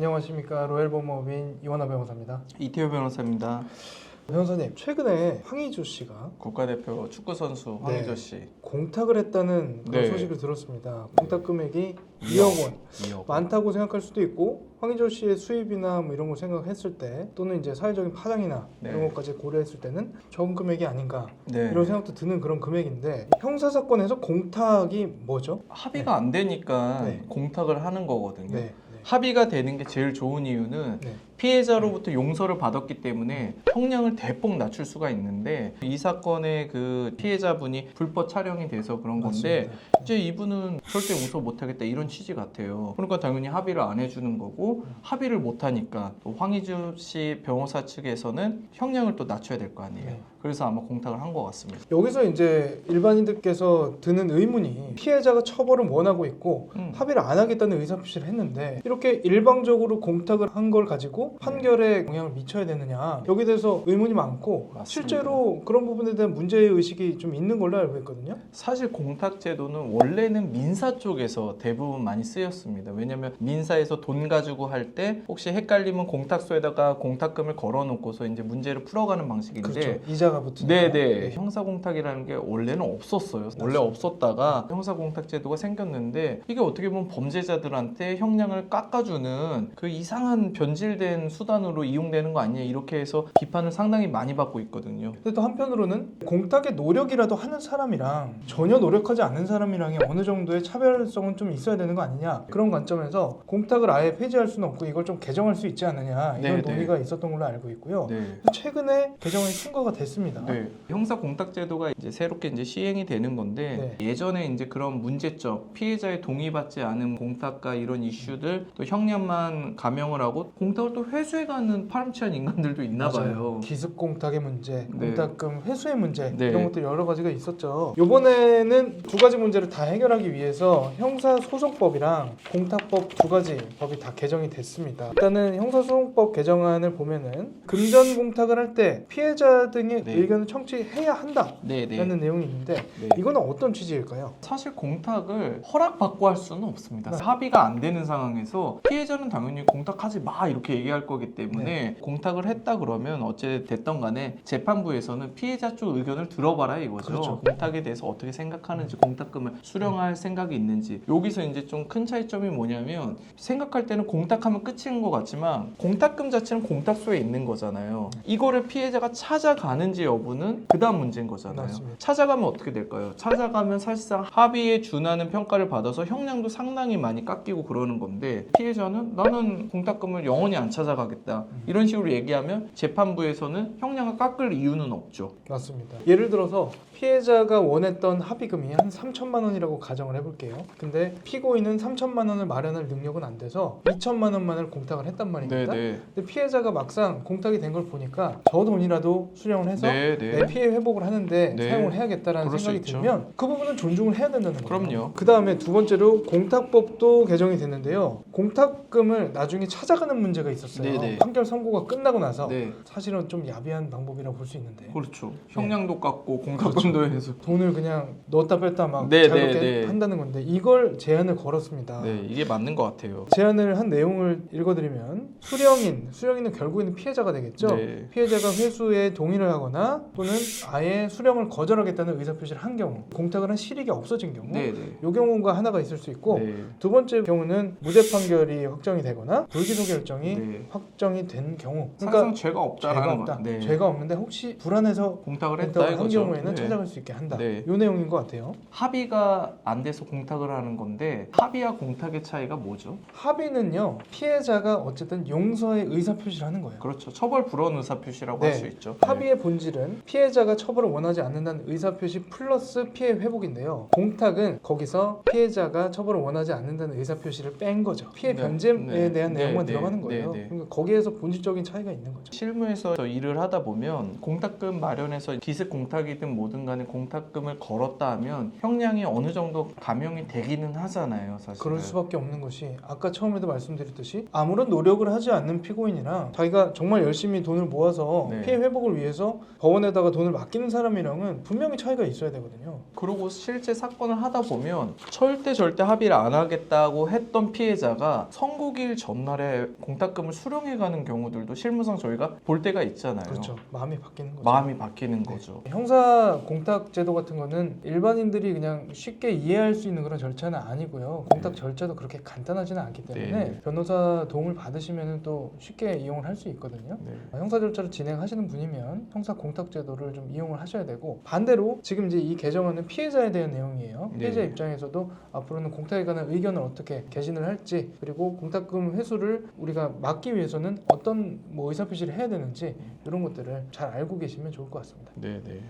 안녕하십니까 로얄법무법인 이원화 변호사입니다. 이태호 변호사입니다. 변호사님 최근에 황희주 씨가 국가대표 축구 선수 황희조 씨 공탁을 했다는 그런 네. 소식을 들었습니다. 공탁 금액이 2억 원 2억. 많다고 생각할 수도 있고 황희조 씨의 수입이나 뭐 이런 걸 생각했을 때 또는 이제 사회적인 파장이나 네. 이런 것까지 고려했을 때는 적은 금액이 아닌가 네. 이런 생각도 드는 그런 금액인데 형사 사건에서 공탁이 뭐죠? 합의가 안 되니까 네. 공탁을 하는 거거든요. 네. 합의가 되는 게 제일 좋은 이유는 네. 피해자로부터 용서를 받았기 때문에 형량을 대폭 낮출 수가 있는데 이 사건의 그 피해자분이 불법 촬영이 돼서 그런 건데 맞습니다. 이제 이분은 절대 용서 못하겠다 이런 취지 같아요. 그러니까 당연히 합의를 안 해주는 거고 합의를 못하니까 또 황희주 씨 변호사 측에서는 형량을 또 낮춰야 될 거 아니에요. 네. 그래서 아마 공탁을 한 것 같습니다. 여기서 이제 일반인들께서 드는 의문이 피해자가 처벌을 원하고 있고 음. 합의를 안 하겠다는 의사표시를 했는데 이렇게 일방적으로 공탁을 한 걸 가지고 판결에 영향을 미쳐야 되느냐 여기에 대해서 의문이 많고 맞습니다. 실제로 그런 부분에 대한 문제 의식이 좀 있는 걸로 알고 있거든요. 사실 공탁 제도는 원래는 민사 쪽에서 대부분 많이 쓰였습니다. 왜냐하면 민사에서 돈 가지고 할 때 혹시 헷갈리면 공탁소에다가 공탁금을 걸어놓고서 이제 문제를 풀어가는 방식인데 그렇죠. 이자가 붙은. 네네 형사 공탁이라는 게 원래는 없었어요. 원래 없었다가 형사 공탁 제도가 생겼는데 이게 어떻게 보면 범죄자들한테 형량을 깎아주는 그 이상한 변질된 수단으로 이용되는 거 아니냐 이렇게 해서 비판을 상당히 많이 받고 있거든요. 근데 또 한편으로는 공탁의 노력이라도 하는 사람이랑 전혀 노력하지 않는 사람이랑의 어느 정도의 차별성은 좀 있어야 되는 거 아니냐 그런 관점에서 공탁을 아예 폐지할 수는 없고 이걸 좀 개정할 수 있지 않느냐 이런 네, 네. 논의가 있었던 걸로 알고 있고요. 네. 최근에 개정이 통과가 됐습니다. 네. 형사 공탁 제도가 이제 새롭게 이제 시행이 되는 건데 예전에 이제 그런 문제점 피해자의 동의받지 않은 공탁과 이런 이슈들 또 형량만 감형을 하고 공탁을 또 회수해가는 파렴치한 인간들도 있나 맞아요. 봐요. 기습 공탁의 문제, 네. 공탁금 회수의 문제 네. 이런 것들 여러 가지가 있었죠. 이번에는 두 가지 문제를 다 해결하기 위해서 형사소송법이랑 공탁법 두 가지 법이 다 개정이 됐습니다. 일단은 형사소송법 개정안을 보면은 금전 공탁을 할 때 피해자 등의 네. 의견을 청취해야 한다라는 네 네. 내용이 있는데 네. 이거는 어떤 취지일까요? 사실 공탁을 허락받고 할 수는 없습니다. 네. 합의가 안 되는 상황에서 피해자는 당연히 공탁하지 마 이렇게 얘기 할 거기 때문에 네. 공탁을 했다 그러면 어째 됐던 간에 재판부에서는 피해자 쪽 의견을 들어봐라 이거죠. 그렇죠. 공탁에 대해서 어떻게 생각하는지 공탁금을 수령할 생각이 있는지 여기서 이제 좀 큰 차이점이 뭐냐면 생각할 때는 공탁하면 끝인 것 같지만 공탁금 자체는 공탁소에 있는 거잖아요. 이거를 피해자가 찾아가는지 여부는 그다음 문제인 거잖아요. 맞습니다. 찾아가면 어떻게 될까요? 찾아가면 사실상 합의에 준하는 평가를 받아서 형량도 상당히 많이 깎이고 그러는 건데 피해자는 나는 공탁금을 영원히 안 찾아 가겠다 이런 식으로 얘기하면 재판부에서는 형량을 깎을 이유는 없죠. 맞습니다. 예를 들어서 피해자가 원했던 합의금이 한 3천만 원이라고 가정을 해볼게요. 근데 피고인은 3천만 원을 마련할 능력은 안 돼서 2천만 원만을 공탁을 했단 말입니다. 네네. 근데 피해자가 막상 공탁이 된 걸 보니까 저 돈이라도 수령을 해서 내 네네. 피해 회복을 하는데 네. 사용을 해야겠다라는 생각이. 들면 그 부분은 존중을 해야 된다는 거예요. 그럼요. 그 다음에 두 번째로 공탁법도 개정이 됐는데요. 공탁금을 나중에 찾아가는 문제가 있었어요. 네네. 판결 선고가 끝나고 나서 네. 사실은 좀 야비한 방법이라고 볼 수 있는데 그렇죠. 형량도 깎고 공탁금도 해서. 돈을 그냥 넣었다 뺐다 막 네, 자유롭게 네, 네. 한다는 건데 이걸 제안을 걸었습니다. 네, 이게 맞는 것 같아요. 제안을 한 내용을 읽어드리면 수령인, 수령인은 결국에는 피해자가 되겠죠. 네. 피해자가 회수에 동의를 하거나 또는 아예 수령을 거절하겠다는 의사표시를 한 경우, 공탁을 한 실익이 없어진 경우, 네네. 이 경우가 하나가 있을 수 있고 네. 두 번째 경우는 무죄 판결이 확정이 되거나 불기소 결정이 네. 확정이 된 경우, 그러니까 죄가 죄가 없다라는 없다, 거. 네. 죄가 없는데 혹시 불안해서 공탁을 했다 한 이거죠. 경우에는 네. 찾아갈 수 있게 한다. 네. 이 내용인 것 같아요. 합의가 안 돼서 공탁을 하는 건데 합의와 공탁의 차이가 뭐죠? 합의는요 피해자가 어쨌든 용서의 의사 표시를 하는 거예요. 그렇죠. 처벌 불원 의사 표시라고 네. 할수 있죠. 합의의 본질은 피해자가 처벌을 원하지 않는다는 의사 표시 플러스 피해 회복인데요. 공탁은 거기서 피해자가 처벌을 원하지 않는다는 의사 표시를 뺀 거죠. 피해 네. 변제에 네. 대한 네. 내용만 네. 들어가는 네. 거예요. 네. 그러니까 거기에서 본질적인 차이가 있는 거죠. 실무에서 일을 하다 보면 공탁금 마련해서 기습 공탁이든 뭐든 간에 공탁금을 걸었다 하면 형량이 어느 정도 감형이 되기는 하잖아요, 사실. 그럴 수밖에 없는 것이 아까 처음에도 말씀드렸듯이 아무런 노력을 하지 않는 피고인이랑 자기가 정말 열심히 돈을 모아서 네. 피해 회복을 위해서 법원에다가 돈을 맡기는 사람이랑은 분명히 차이가 있어야 되거든요. 그리고 실제 사건을 하다 보면 절대 절대 합의를 안 하겠다고 했던 피해자가 선고일 전날에 공탁금을 수령해가는 경우들도 실무상 저희가 볼 때가 있잖아요. 그렇죠. 마음이 바뀌는 거죠. 마음이 바뀌는 네. 거죠. 형사 공탁 제도 같은 거는 일반인들이 그냥 쉽게 이해할 수 있는 그런 절차는 아니고요. 공탁 절차도 그렇게 간단하지는 않기 때문에 네. 변호사 도움을 받으시면 또 쉽게 이용을 할 수 있거든요. 네. 형사 절차를 진행하시는 분이면 형사 공탁 제도를 좀 이용을 하셔야 되고 반대로 지금 이제 이 개정안은 피해자에 대한 내용이에요. 피해자 네. 입장에서도 앞으로는 공탁에 관한 의견을 어떻게 개진을 할지 그리고 공탁금 회수를 우리가 막기 위해서는 어떤 뭐 의사표시를 해야 되는지 이런 것들을 잘 알고 계시면 좋을 것 같습니다. 네, 네.